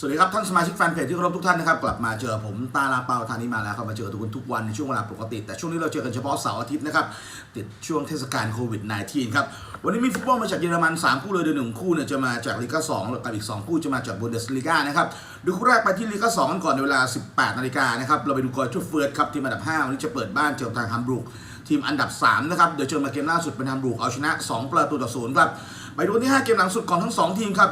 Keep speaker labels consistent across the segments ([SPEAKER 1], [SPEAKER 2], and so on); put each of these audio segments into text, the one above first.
[SPEAKER 1] สวัสดีครับท่านสมาชิกแฟนเพจที่เคารพทุกท่านนะครับกลับมาเจอผมตาลาเปาทานีมาแล้วครับมาเจอทุกคนทุกวันในช่วงเวลาปกติ แต่ช่วงนี้เราเจอกันเฉพาะเสาร์อาทิตย์นะครับติดช่วงเทศกาลโควิด -19 ครับวันนี้มีฟุตบอลมาจากเยอรมัน 3 คู่เลยโดยหนึ่งคู่เนี่ยจะมาจากลีกา2กับอีก 2 คู่จะมาจากบุนเดสลีกานะครับดูคู่แรกไปที่ลีกา2กันก่อนในเวลา 18นาฬิกานะครับเราไปดูกอร์ชูเฟิร์สครับทีมอันดับ5วันนี้จะเปิดบ้านเจอกับทางฮัมบูรูกทีมอันดับ3นะครับเดี๋ยวเจอมาเกมล่าสุดเป็นฮัมบรูกเอาชนะ 2 ประตูต่อศูนย์ครับไปดูที่ 5 เกมหลังสุดของทั้ง 2 ทีมครับ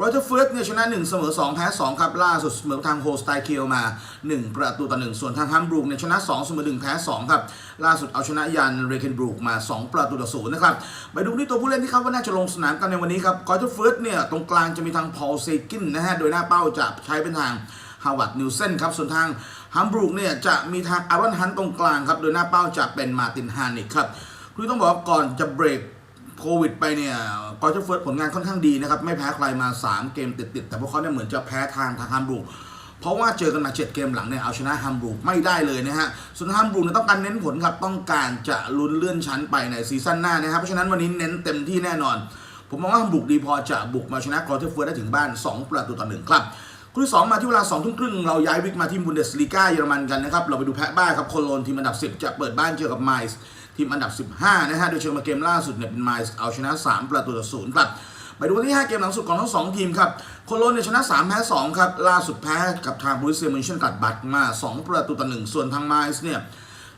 [SPEAKER 1] โรเจอร์เฟิร์สเนี่ยชนะ1เสมอ2แพ้2ครับล่าสุดเสมอทางโฮสไตเคียวมา 1 ประตูต่อ1ส่วนทางฮัมบรูกเนี่ยชนะ2เสมอ1แพ้2ครับล่าสุดเอาชนะยันเรเคนบรูกมา 2 ประตูต่อ0นะครับไปดูที่ตัวผู้เล่นที่เขาว่าน่าจะลงสนามกันในวันนี้ครับกอร์เจอร์เฟิร์สเนี่ยตรงกลางจะมีทางพอลเซกินนะฮะโดยหน้าเป้าจะใช้เป็นทางฮาวาร์ดนิวเซนครับส่วนทางฮัมบรูกเนี่ยจะมีทางอารอนฮันตรงกลางครับโดยหน้าเป้าจะเป็นมาตินฮานิกครับคือต้องบอกก่อนจะเบรก โควิดไปเนี่ยกอร์เจอเฟิร์สผลงานค่อนข้างดีนะครับ ไม่แพ้ใครมา 3 เกมติดๆ แต่พวกเขาเนี่ยเหมือนจะแพ้ทางทางฮัมบูรูกเพราะว่าเจอกันมา 7 เกมหลังเนี่ยเอาชนะฮัมบูรูกไม่ได้เลยนะฮะ ส่วนฮัมบูรูกเนี่ยต้องการเน้นผลครับ ต้องการจะลุ้นเลื่อนชั้นไปในซีซั่นหน้านะครับ เพราะฉะนั้นวันนี้เน้นเต็มที่แน่นอน ผมมองว่าฮัมบูรูกดีพอจะบุกมาชนะกอร์เจอเฟิร์สได้ถึงบ้าน 2 ประตูต่อหนึ่งครับคู่ที่สองมาที่เวลา2ทุ่มครึ่งเราย้ายวิกมาที่บุนเดสลีกาเยอรมันกันนะครับ เราไปดูแพะบ้านครับ โคโลนทีมอันดับ 10 จะเปิดบ้านเจอกับไมซ์ ทีมอันดับ 15 นะฮะ โดยเชิงมาเกมล่าสุดเนี่ยเป็นไมซ์เอาชนะ 3 ประตูต่อศูนย์ครับ ไปดูที่ 5 เกมหลังสุดของทั้ง 2 ทีมครับโคโลนเนี่ยชนะ 3 แพ้ 2 ครับ ล่าสุดแพ้กับทางบรูเซียมินเชนกัดบัตมา 2 ประตูต่อ 1 ส่วนทางไมซ์เนี่ย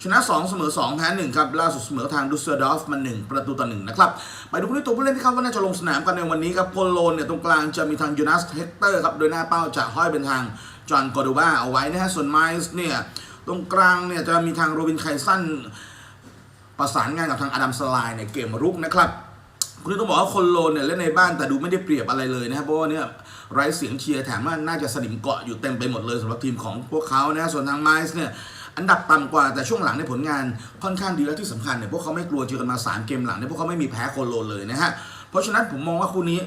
[SPEAKER 1] ชนะ 2 เสมอ 2 แพ้ 1 ครับ ล่าสุดเสมอทางดูสเซอร์ดอฟมา 1 ประตูต่อ 1 นะครับ ไปดูผู้เล่ตัวผู้เล่นที่เขาว่าน่าจะลงสนามกันในวันนี้ครับโคโลนเนี่ยตรงกลางจะมีทางยูนัสเฮกเตอร์ครับ โดยหน้าเป้าจะห้อยเป็นทางจอห์นกอร์โดบาเอาไว้นะฮะ ส่วนไมซ์เนี่ยตรงกลางเนี่ยจะมีทางโรบินไคสัน ประสานงานกับทางอดัมสไลน์ในเกมรุกนะครับคุณต้องบอกว่าคนโลนเนี่ยเล่นในบ้านแต่ดูไม่ได้เปรียบอะไรเลยนะครับเพราะว่าเนี่ยไร้เสียงเชียร์แถมว่าน่าจะสนิมเกาะอยู่เต็มไปหมดเลยสำหรับทีมของพวกเขานะส่วนทางไมซ์เนี่ยอันดับต่ำกว่าแต่ช่วงหลังในผลงานค่อนข้างดีและที่สำคัญเนี่ยพวกเขาไม่กลัวเจอกันมา 3 เกมหลังเนี่ยพวกเขาไม่มีแพ้โคโลนเลยนะฮะเพราะฉะนั้นผมมองว่าคู่นี้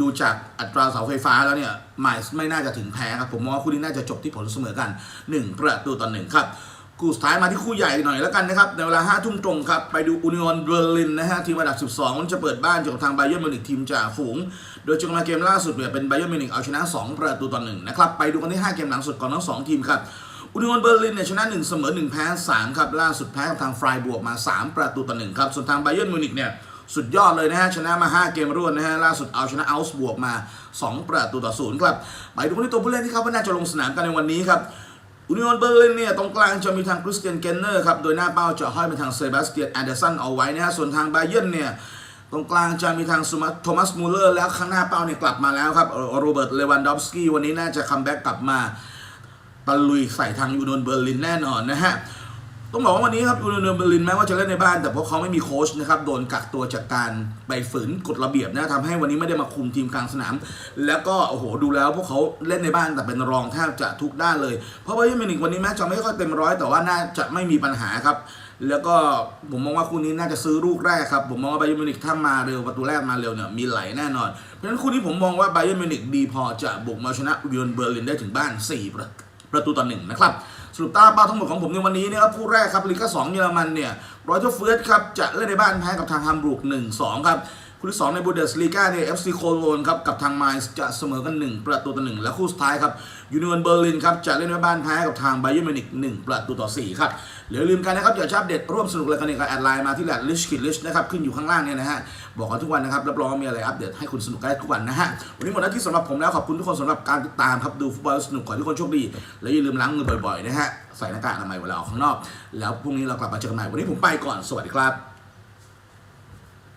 [SPEAKER 1] ดูจากอัตราเสาไฟฟ้าแล้วเนี่ยไมซ์ไม่น่าจะถึงแพ้ครับผมมองว่าคู่นี้น่าจะจบที่ผลเสมอกัน 1 ประตูต่อหนึ่งครับ คู่สุดท้ายมาที่คู่ใหญ่หน่อยแล้วกันนะครับ ในเวลา5ทุ่มตรงครับ ไปดูอุนิออนเบอร์ลินนะฮะ ทีมอันดับ 12มันจะเปิดบ้านเจอกับทางไบเย r n มิวนิกทีมจ่าฝูง โดยจอกันมาเกมล่าสุดเนี่ยเป็นไบเย r n มิวนิกเอาชนะ 2 ประตูต่อหนึ่งนะครับ ไปดูกันที่ 5 เกมหลังสุดก่อนทั้ง 2 ทีมครับอุนิออนเบอร์ลินเนี่ยชนะ1เสมอ1แพ้3ครับล่าสุดแพ้กับทางไฟบวกมา 3 ประตูต่อหนึ่งครับส่วนทางไบเย r n มิวนิกเนี่ยสุดยอดเลยนะฮะชนะมา 5 เกมรวดนะฮะล่าสุดเอาชนะอัลส์บวกมา 2 ประตูต่อศูนย์ครับไปดูกันที่ตัวผู้เล่นที่เขาว่าน่าจะลงสนามกันในวันนี้ครับ อุนิออนเบอร์ลินเนี่ยตรงกลางจะมีทางคริสเตียนเกนเนอร์ครับโดยหน้าเป้าจะห้อยเป็นทางเซบาสเตียนแอนเดอร์สันเอาไว้นะฮะส่วนทางไบเยนเนี่ยตรงกลางจะมีทางซูมาโทมัสมูเลอร์แล้วข้างหน้าเป้าเนี่ยกลับมาแล้วครับโรเบิร์ตเลวันดอฟสกี้วันนี้น่าจะคัมแบ็กกลับมาตะลุยใส่ทางยูนอนเบอร์ลินแน่นอนนะฮะ ต้องบอกว่าวันนี้ครับยูนอนเบอร์ลินแม้ว่าจะเล่นในบ้าน แต่พวกเขาไม่มีโค้ชนะครับโดนกักตัวจากการไปฝืนกฎระเบียบนะทำให้วันนี้ไม่ได้มาคุมทีมกลางสนาม แล้วก็โอ้โหดูแล้วพวกเขาเล่นในบ้านแต่เป็นรองแทบจะทุกด้านเลย เพราะว่ายูมินิกวันนี้แม้จะไม่ค่อยเต็มร้อยแต่ว่าน่าจะไม่มีปัญหาครับแล้วก็ผมมองว่าคู่นี้น่าจะซื้อลูกแรกครับ ผมมองว่าไบเย r n มิวนิกถ้ามาเร็วประตูแรกมาเร็วเนี่ยมีไหลแน่นอน เพราะฉะนั้นคู่นี้ผมมองว่าไบเย r n มิวนิกดีพอจะบุกมาชนะยูนเบอร์ลินได้ถึงบ้าน 4 ประประตูต่อหนึ่งนะครับ สรุปตาเป้าทั้งหมดของผมในวันนี้นะครับคู่แรกครับลีกาสองเยอรมันเนี่ยรอยเทอร์เฟิร์สครับจะเล่นในบ้านแพ้กับทางฮัมบูรูก1-2ครับคู่ที่2ในบูเดสลีกาเนี่ยเอฟซีโคโลนครับกับทางไมซ์จะเสมอกัน 1 ประตูต่อหนึ่งและคู่สุดท้ายครับยูเนิเวนเบอร์ลินครับจะเล่นในบ้านแพ้กับทางไบเย r n มิวนิก1ประตูต่อ4ครับเหลือลืมกันนะครับอย่าชอบเด็ดร่วมสนุกเลยกันอีกกับแอดไลน์มาที่แหลดลิชคิดลิชนะครับขึ้นอยู่ข้างล่างเนี่ยนะฮะบอกกันทุกวันนะครับรับรองมีอะไรอัปเดตให้คุณสนุกได้ทุกวันนะฮะวันนี้หมดหน้าที่สำหรับผมแล้วขอบคุณทุกคนสำหรับการติดตามครับดูฟุตบอลสนุกขอให้ทุกคนโชคดีและอย่าลืมล้างมือบ่อยๆนะฮะฮะใส่หน้ากากอนามัยเวลาออกข้างนอก แล้วพรุ่งนี้เรากลับมาเจอกันใหม่วันนี้ผมไปก่อนสวัสดีครับ